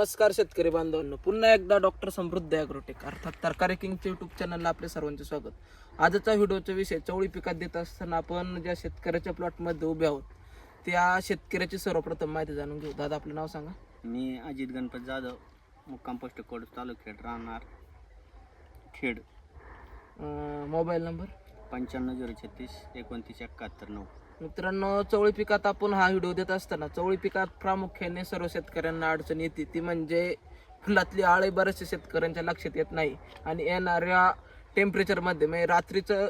नमस्कार शेतकरी बांधवांनो पुन्हा एकदा डॉक्टर समृद्ध ॲग्रोटेक अर्थात तरकारी किंगच्या युट्यूब चॅनलला आपले सर्वांचे स्वागत. आजचा व्हिडिओचा विषय चवळी पिकात देत असताना आपण ज्या शेतकऱ्याच्या प्लॉटमध्ये उभे आहोत त्या शेतकऱ्याची सर्वप्रथम माहिती जाणून घेऊ. दादा आपलं नाव सांगा. मी अजित गणपत जाधव मुक्काम पोस्ट कोड तालुक्यात राहणार खेड. मोबाईल नंबर पंच्याण्णव झिरो छत्तीस एकोणतीस एकाहत्तर नऊ. मित्रांनो चवळी पिकात आपण हा व्हिडिओ देत असताना चवळी पिकात प्रामुख्याने सर्व शेतकऱ्यांना अडचण येते. ती म्हणजे फुलातली आळे बऱ्याचशा शेतकऱ्यांच्या लक्षात येत नाही आणि येणाऱ्या टेम्परेचरमध्ये म्हणजे रात्रीचं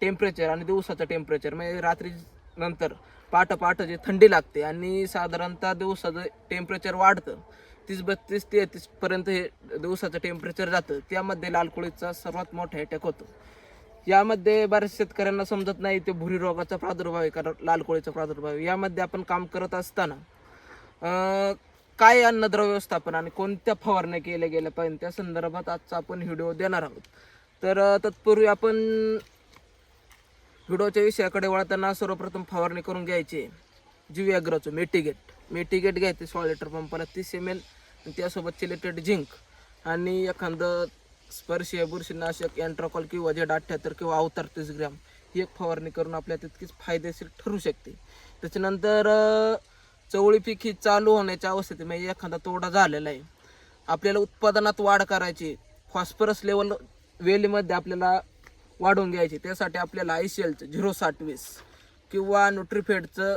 टेम्परेचर आणि दिवसाचं टेम्परेचर म्हणजे रात्री नंतर पहाटे पहाटे जे थंडी लागते आणि साधारणतः दिवसाचं टेम्परेचर वाढतं. तीस बत्तीस तेहतीसपर्यंत हे दिवसाचं टेम्परेचर जातं. त्यामध्ये लाल कोळीचा सर्वात मोठा अटॅक होतो. यामध्ये बऱ्याच शेतकऱ्यांना समजत नाही ते भुरी रोगाचा प्रादुर्भाव आहे कारण लाल कोळीचा प्रादुर्भाव आहे. यामध्ये आपण काम करत असताना काय अन्नद्रव्य व्यवस्थापन आणि कोणत्या फवारण्या केल्या गेल्या पाहिजे त्या संदर्भात आजचा आपण व्हिडिओ देणार आहोत. तर तत्पूर्वी आपण व्हिडिओच्या विषयाकडे वळताना सर्वप्रथम फवारणी करून घ्यायची जीव अग्रचं मेटिगेट. मेटिगेट घ्यायचे सोळा लिटर पंपाला तीस एम एल त्यासोबत चिलेटेड झिंक आणि एखादं स्पर्शीय बुरशीनाशक अँट्राकॉल किंवा जेड अठ्ठ्याहत्तर किंवा अवतार तीस ग्रॅम ही एक फवारणी करून आपल्या तितकीच फायदेशीर ठरू शकते. त्याच्यानंतर चवळी पीक ही चालू होण्याच्या अवस्थेत म्हणजे एखादा तोडा झालेला आहे. आपल्याला उत्पादनात वाढ करायची फॉस्फरस लेवल वेलीमध्ये आपल्याला वाढवून घ्यायची त्यासाठी आपल्याला आय सी एलचं झिरो साठ वीस किंवा न्यूट्रीफेडचं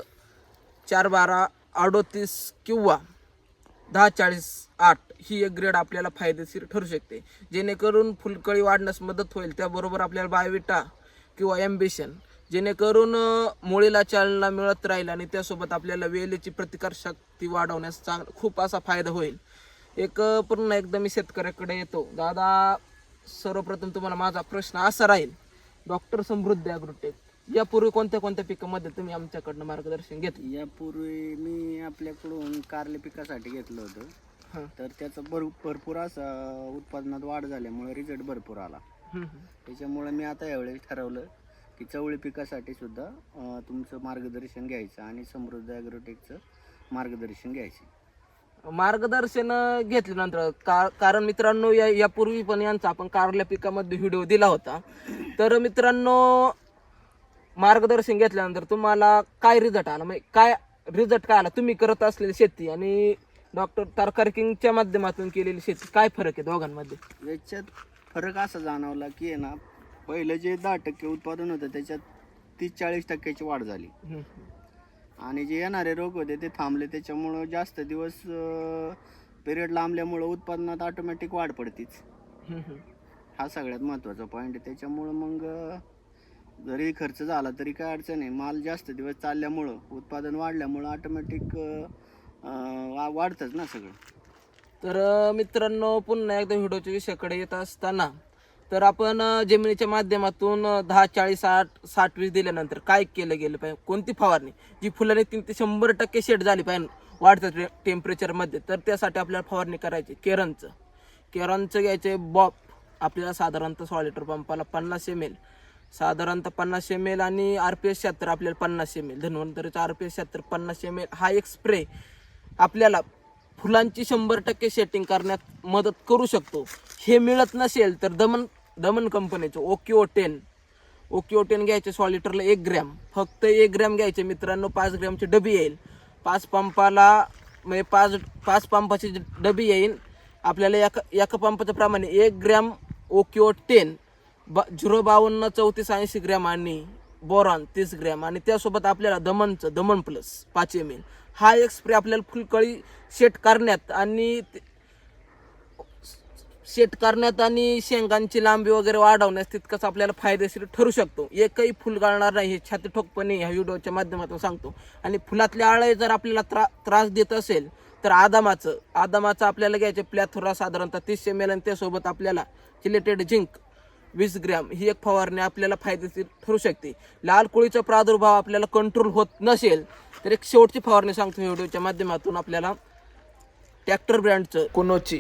चार बारा अडोतीस किंवा दहा चाळीस आठ ही एक ग्रेड आपल्याला फायदेशीर ठरू शकते. जेणेकरून फुलकळी वाढण्यास मदत होईल. त्याबरोबर आपल्याला बायोविटा किंवा एम्बिशन जेणेकरून मुळीला चालना मिळत राहील आणि त्यासोबत आपल्याला वेलीची प्रतिकारशक्ती वाढवण्यास चांग खूप असा फायदा होईल. एक पूर्ण एकदा मी शेतकऱ्याकडे येतो. दादा सर्वप्रथम तुम्हाला माझा प्रश्न असा राहील. डॉक्टर समृद्धी ॲग्रोटेक यापूर्वी कोणत्या कोणत्या पिकामध्ये तुम्ही आमच्याकडनं मार्गदर्शन घेतलं? यापूर्वी मी आपल्याकडून कारले पिकासाठी घेतलं होतं. हां. तर त्याचं भर भरपूर असा उत्पादनात वाढ झाल्यामुळे रिझल्ट भरपूर आला. हम्म, हम्म. त्याच्यामुळे मी आता यावेळेस ठरवलं की चवळी पिकासाठी सुद्धा अं, तुमचं मार्गदर्शन घ्यायचं आणि समृद्ध ॲग्रोटेकचं मार्गदर्शन घ्यायचं. मार्गदर्शन घेतल्यानंतर का कारण मित्रांनो या यापूर्वी पण यांचा आपण कारल्या पिकामध्ये व्हिडिओ दिला होता. तर मित्रांनो मार्गदर्शन घेतल्यानंतर तुम्हाला काय रिझल्ट आला? म्हणजे काय रिझल्ट काय आला? तुम्ही करत असलेली शेती आणि डॉक्टर तरकारी किंगच्या माध्यमातून केलेली शेती काय फरक आहे दोघांमध्ये? याच्यात फरक असा जाणवला की आहे ना पहिलं जे दहा टक्के उत्पादन होतं त्याच्यात तीस चाळीस टक्क्याची वाढ झाली. आणि जे येणारे रोग होते ते थांबले. त्याच्यामुळं जास्त दिवस पिरियड लांबल्यामुळं उत्पादनात ऑटोमॅटिक वाढ पडतीच. हा सगळ्यात महत्त्वाचा पॉईंट आहे. त्याच्यामुळं मग जरी खर्च झाला तरी काय अडचण आहे? माल जास्त दिवस चालल्यामुळं उत्पादन वाढल्यामुळं ऑटोमॅटिक वाढतंच ना सगळं. तर मित्रांनो पुन्हा एकदा व्हिडिओच्या विषयाकडे येत असताना तर आपण जमिनीच्या माध्यमातून दहा चाळीस आठ साठ वीस दिल्यानंतर काय केलं गेलं पाहिजे? कोणती फवारणी? जी फुलाने तीन ते शंभर टक्के शेड झाली पाहिजे वाढतं टे टेम्परेचरमध्ये तर त्यासाठी आपल्याला फवारणी करायची केरनचं. केरनचं घ्यायचं बॉप आपल्याला साधारणतः सोळा लिटर पंपाला पन्नास एम एल साधारणतः पन्नास एम एल आणि आर पी एस शहात्तर आपल्याला पन्नास एम एल धन्वंतरीचा आर पी एस शहात्तर पन्नास एम एल हा एक स्प्रे आपल्याला फुलांची शंभर टक्के सेटिंग करण्यात मदत करू शकतो. हे मिळत नसेल तर दमन दमन कंपनीचं ओकिओ टेन ओकिओ टेन घ्यायचे सॉलिटरला एक ग्रॅम फक्त एक ग्रॅम घ्यायचे. मित्रांनो पाच ग्रॅमची डबी येईल. पाच पंपाला म्हणजे पाच पाच पंपाची डबी येईल. आपल्याला एका एका पंपाच्या प्रमाणे एक ग्रॅम ओकिओ टेन बा झिरो बावन्न चौतीस ऐंशी ग्रॅम आणि बोरॉन तीस ग्रॅम आणि त्यासोबत आपल्याला दमनचं दमन प्लस पाच एम एल हा एक स्प्रे आपल्याला फुलकळी सेट करण्यात आणि ते- सेट करण्यात आणि शेंगांची लांबी वगैरे वाढवण्यास तितकंच आपल्याला फायदेशीर ठरू शकतो. एकही फुल गाळणार नाही हे छाती ठोकपणे ह्या व्हिडिओच्या माध्यमातून सांगतो. आणि फुलातल्या आळे जर आपल्याला त्रा त्रास देत असेल तर आदामाचं आदामाचं आपल्याला घ्यायचे प्लॅथोरा साधारणतः तीस एम एल आणि त्यासोबत आपल्याला चिलेटेड झिंक वीस ग्रॅम ही एक फवारणी आपल्याला फायदेशीर ठरू शकते. लाल कोळीचा प्रादुर्भाव आपल्याला कंट्रोल होत नसेल तर एक शेवटची फवारणी सांगतो व्हिडिओच्या माध्यमातून आपल्याला. ट्रॅक्टर ब्रँडचं. कोनोची.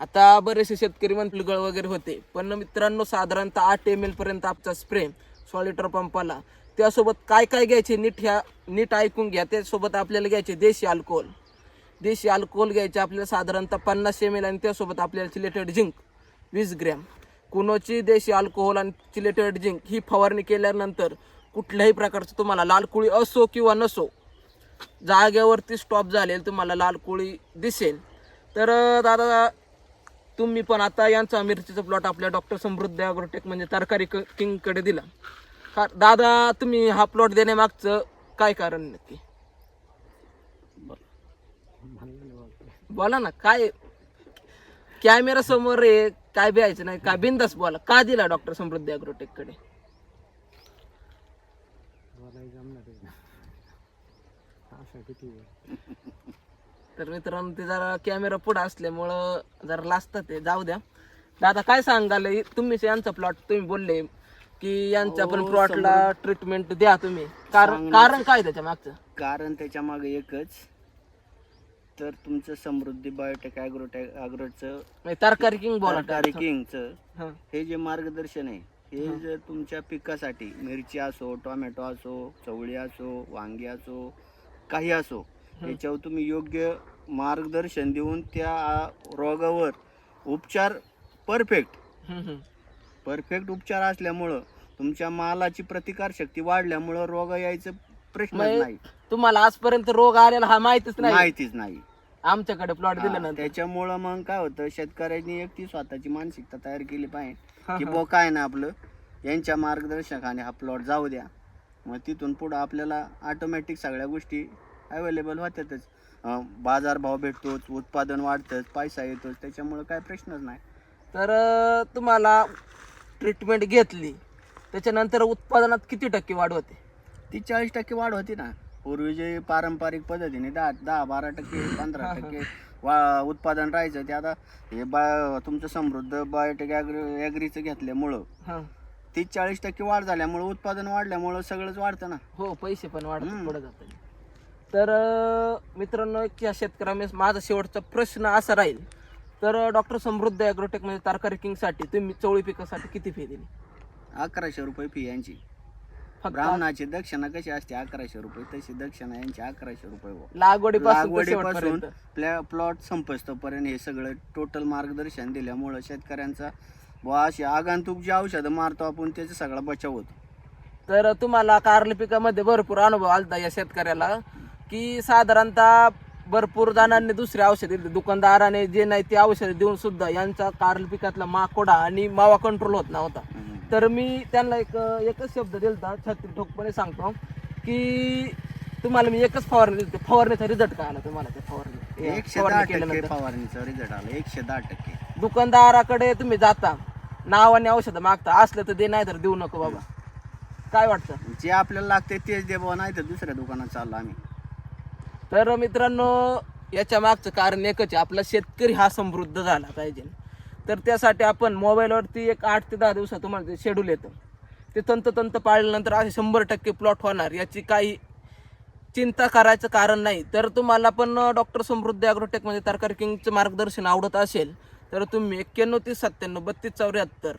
आता बरेचसे शेतकरी गळ वगैरे होते पण मित्रांनो साधारणतः आठ एम पर्यंत आपचा स्प्रे सोळा लिटर पंपाला त्यासोबत काय काय घ्यायचे नीट ह्या नीट ऐकून घ्या. त्यासोबत आपल्याला घ्यायचे देशी अल्कोहोल देशी अल्कोहोल घ्यायचे आपल्याला साधारणतः पन्नास एम एल आणि त्यासोबत आपल्याला चिलेटेड झिंक वीस ग्रॅम. कुणोची देशी अल्कोहोल आणि चिलेटेड जिंक ही फवारणी केल्यानंतर कुठल्याही प्रकारचं तुम्हाला लाल कुळी असो किंवा नसो जागेवरती स्टॉप झालेल तुम्हाला लाल कोळी दिसेल. तर दादा तुम्ही पण आता यांचा मिरचीचा प्लॉट आपल्या डॉक्टर समृद्ध ॲग्रोटेक म्हणजे तरकारी क- किंगकडे दिला. का दादा तुम्ही हा प्लॉट देण्यामागचं काय कारण नक्की? बोला ना काय कॅमेरा समोर आहे काय भ्यायचं नाही काय बिंदास बोला. का दिला डॉक्टर समृद्धी अॅग्रोटेककडे? तर मित्रांनो ते जरा कॅमेरा पुढे असल्यामुळं जरा लाजतात ते. जाऊ द्या. दादा काय सांगाल? हे तुम्ही यांचा प्लॉट तुम्ही बोलले की यांच्या पण प्लॉटला ट्रीटमेंट द्या तुम्ही. कारण कारण काय त्याच्या मागचं? कारण त्याच्यामागे एकच तर तुमचं समृद्धी बायोटेक ॲग्रोटेक म्हणजे तरकारी किंग बोला. तरकारी किंगचं हा. हे जे मार्गदर्शन आहे हे जर तुमच्या पिकासाठी मिरची असो टोमॅटो असो चवळी असो वांगी असो काही असो याच्यावर तुम्ही योग्य मार्गदर्शन देऊन त्या रोगावर उपचार परफेक्ट हम्म, हम्म. परफेक्ट उपचार असल्यामुळं तुमच्या मालाची प्रतिकारशक्ती वाढल्यामुळं रोग यायचं प्रश्नच म्हणजे नाही. तुम्हाला आजपर्यंत रोग आलेला हा माहितीच नाही. माहितीच नाही. आमच्याकडे प्लॉट हा, दिल्यानंतर त्याच्यामुळं मग काय होतं शेतकऱ्यांनी एक ती स्वतःची मानसिकता तयार केली पाहिजे. की. बो काय ना आपलं यांच्या मार्गदर्शकाने हा प्लॉट जाऊ द्या. मग तिथून पुढं आपल्याला ऑटोमॅटिक सगळ्या गोष्टी अवेलेबल होतातच. अं, बाजारभाव भेटतोच उत्पादन वाढतंच पैसा येतोच त्याच्यामुळं काय प्रश्नच नाही. तर अं, तुम्हाला ट्रीटमेंट घेतली त्याच्यानंतर उत्पादनात किती टक्के वाढ होते? ती चाळीस टक्के वाढ होती ना. पूर्वी जे पारंपरिक पद्धतीने दहा दहा बारा टक्के पंधरा टक्के वा उत्पादन राहायचं ते आता हे बा तुमचं समृद्ध बायोटेक ॲग्री ॲग्रीचं घेतल्यामुळं हा. तीस चाळीस टक्के वाढ झाल्यामुळं उत्पादन वाढल्यामुळं सगळंच वाढतं ना. हो पैसे पण हम्म. पुढे जातात तर अं, मित्रांनो एक या शेतकऱ्याने माझा शेवटचा प्रश्न असा राहील. तर डॉक्टर समृद्ध ॲग्रोटेक म्हणजे तरकारी किंगसाठी तुम्ही चवळी पिकासाठी किती फी दिली? अकराशे रुपये फी यांची. फक्त ब्राह्मणाची दक्षिणा कशी असते? अकराशे रुपये. तशी दक्षिणा यांची अकराशे रुपये हो. लागवडीपासून ते लागवडीपासून शेवटपर्यंत. प्लॅ प्लॉट संपस्तपर्यंत हे सगळं टोटल मार्गदर्शन दिल्यामुळं शेतकऱ्यांचा बुवा अशी आगंतुक जी औषधं मारतो आपण त्याचा सगळा बचाव होतो. तर तुम्हाला कारली पिकामध्ये भरपूर अनुभव आलता या शेतकऱ्याला की साधारणतः भरपूर जणांनी दुसरे औषध दिले. दुकानदाराने जे नाही ते औषध देऊन सुद्धा यांचा कारली पिकातला माकोडा आणि मावा कंट्रोल होत नव्हता. तर मी त्यांना एक एकच शब्द दिलता छत्री ठोकपणे सांगतो. की तुम्हाला मी एकच फवारणी दिली फवारणीचा रिझल्ट काय आला तुम्हाला त्या फवारणी एकशे फवारणी दहा टक्के केल्यानंतर? फवारणीचा रिझल्ट आला. एकशे दहा टक्के. दुकानदाराकडे तुम्ही जाता. नावाने औषधं मागता. असलं तर दे नाही तर देऊ नको बाबा. काय वाटतं? जे आपल्याला लागते तेच दे बुवा नाही तर दुसऱ्या दुकानात चाललो आम्ही. तर मित्रांनो याच्या मागचं कारण एकच आहे. आपला शेतकरी हा समृद्ध झाला पाहिजे. तर त्यासाठी आपण मोबाईलवरती एक आठ ते दहा दिवसात तुम्हाला ते शेड्यूल येतं. ते तंततंत पाळल्यानंतर असे शंभर टक्के प्लॉट होणार याची काही चिंता करायचं कारण नाही. तर तुम्हाला पण डॉक्टर समृद्धी ॲग्रोटेक म्हणजे तारकारी किंगचं मार्गदर्शन आवडत असेल तर तुम्ही एक्क्याण्णव तीस सत्त्याण्णव बत्तीस चौऱ्याहत्तर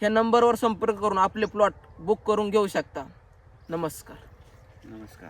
ह्या नंबरवर संपर्क करून आपले प्लॉट बुक करून घेऊ शकता. नमस्कार. नमस्कार.